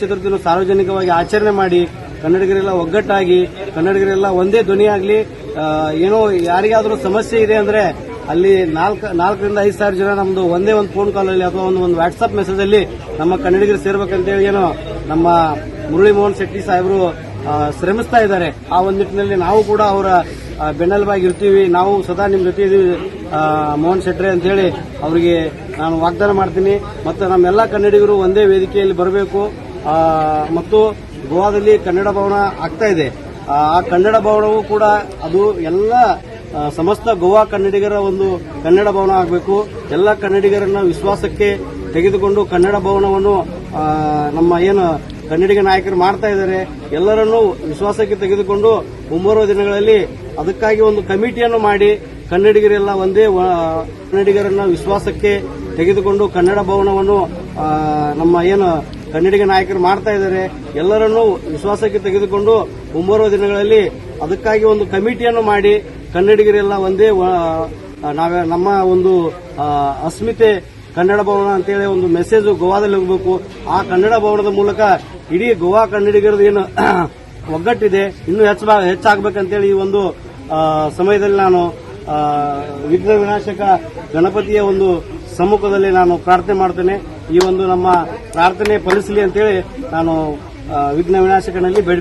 ಚತುರ್ಥಿಯನ್ನು ಸಾರ್ವಜನಿಕವಾಗಿ ಆಚರಣೆ ಮಾಡಿ ಕನ್ನಡಿಗರೆಲ್ಲ ಒಗ್ಗಟ್ಟಾಗಿ, ಕನ್ನಡಿಗರೆಲ್ಲ ಒಂದೇ ಧ್ವನಿಯಾಗಲಿ ಏನೋ ಯಾರಿಗಾದರೂ ಸಮಸ್ಯೆ ಇದೆ ಅಂದ್ರೆ ಅಲ್ಲಿ ನಾಲ್ಕು, ನಾಲ್ಕರಿಂದ ಐದು ಸಾವಿರ ಜನ ನಮ್ದು ಒಂದೇ ಒಂದು ಫೋನ್ ಕಾಲಲ್ಲಿ ಅಥವಾ ಒಂದು ಒಂದು ಮೆಸೇಜ್ ಅಲ್ಲಿ ನಮ್ಮ ಕನ್ನಡಿಗರು ಸೇರ್ಬೇಕಂತೇಳಿ ಏನೋ ನಮ್ಮ ಮುರಳಿ ಮೋಹನ್ ಶೆಟ್ಟಿ ಸಾಹೇಬರು ಶ್ರಮಿಸ್ತಾ ಇದ್ದಾರೆ. ಆ ಒಂದು ನಿಟ್ಟಿನಲ್ಲಿ ನಾವು ಕೂಡ ಅವರ ಬೆನ್ನೆಲುಬಾಗಿ ಇರ್ತೀವಿ. ನಾವು ಸದಾ ನಿಮ್ಮ ಜೊತೆ ಇದೀವಿ ಮೋಹನ್ ಶೆಟ್ಟ್ರೆ ಅಂತ ಹೇಳಿ ಅವರಿಗೆ ನಾನು ವಾಗ್ದಾನ ಮಾಡ್ತೀನಿ. ಮತ್ತು ನಮ್ಮೆಲ್ಲ ಕನ್ನಡಿಗರು ಒಂದೇ ವೇದಿಕೆಯಲ್ಲಿ ಬರಬೇಕು. ಮತ್ತು ಗೋವಾದಲ್ಲಿ ಕನ್ನಡ ಭವನ ಆಗ್ತಾ ಇದೆ. ಆ ಕನ್ನಡ ಭವನವು ಕೂಡ ಅದು ಎಲ್ಲ ಸಮಸ್ತ ಗೋವಾ ಕನ್ನಡಿಗರ ಒಂದು ಕನ್ನಡ ಭವನ ಆಗಬೇಕು. ಎಲ್ಲ ಕನ್ನಡಿಗರನ್ನ ವಿಶ್ವಾಸಕ್ಕೆ ತೆಗೆದುಕೊಂಡು ಕನ್ನಡ ಭವನವನ್ನು ನಮ್ಮ ಏನು ಕನ್ನಡಿಗ ನಾಯಕರು ಮಾಡ್ತಾ ಇದ್ದಾರೆ. ಎಲ್ಲರನ್ನೂ ವಿಶ್ವಾಸಕ್ಕೆ ತೆಗೆದುಕೊಂಡು ಮುಂಬರುವ ದಿನಗಳಲ್ಲಿ ಅದಕ್ಕಾಗಿ ಒಂದು ಕಮಿಟಿಯನ್ನು ಮಾಡಿ ಕನ್ನಡಿಗರೆಲ್ಲ ಒಂದೇ ಕನ್ನಡಿಗರನ್ನ ವಿಶ್ವಾಸಕ್ಕೆ ತೆಗೆದುಕೊಂಡು ಕನ್ನಡ ಭವನವನ್ನು ನಮ್ಮ ಏನು ಕನ್ನಡಿಗ ನಾಯಕರು ಮಾಡ್ತಾ ಇದ್ದಾರೆ. ಎಲ್ಲರನ್ನೂ ವಿಶ್ವಾಸಕ್ಕೆ ತೆಗೆದುಕೊಂಡು ಮುಂಬರುವ ದಿನಗಳಲ್ಲಿ ಅದಕ್ಕಾಗಿ ಒಂದು ಕಮಿಟಿಯನ್ನು ಮಾಡಿ ಕನ್ನಡಿಗರೆಲ್ಲ ಒಂದೇ ನಾವೇ ನಮ್ಮ ಒಂದು ಅಸ್ಮಿತೆ ಕನ್ನಡ ಭವನ ಅಂತೇಳಿ ಒಂದು ಮೆಸೇಜ್ ಗೋವಾದಲ್ಲಿ ಹೋಗಬೇಕು. ಆ ಕನ್ನಡ ಭವನದ ಮೂಲಕ ಇಡೀ ಗೋವಾ ಕನ್ನಡಿಗರದ್ದು ಏನು ಒಗ್ಗಟ್ಟಿದೆ, ಇನ್ನೂ ಹೆಚ್ಚ ಹೆಚ್ಚಾಗಬೇಕಂತೇಳಿ ಈ ಒಂದು ಸಮಯದಲ್ಲಿ ನಾನು ವಿಘ್ನ ವಿನಾಶಕ ಗಣಪತಿಯ ಒಂದು ಸಮ್ಮುಖದಲ್ಲಿ ನಾನು ಪ್ರಾರ್ಥನೆ ಮಾಡ್ತೇನೆ. ಈ ಒಂದು ನಮ್ಮ ಪ್ರಾರ್ಥನೆ ಫಲಿಸಲಿ ಅಂತೇಳಿ ನಾನು ವಿಘ್ನ ವಿನಾಶಕನಲ್ಲಿ ಬೇಡಿ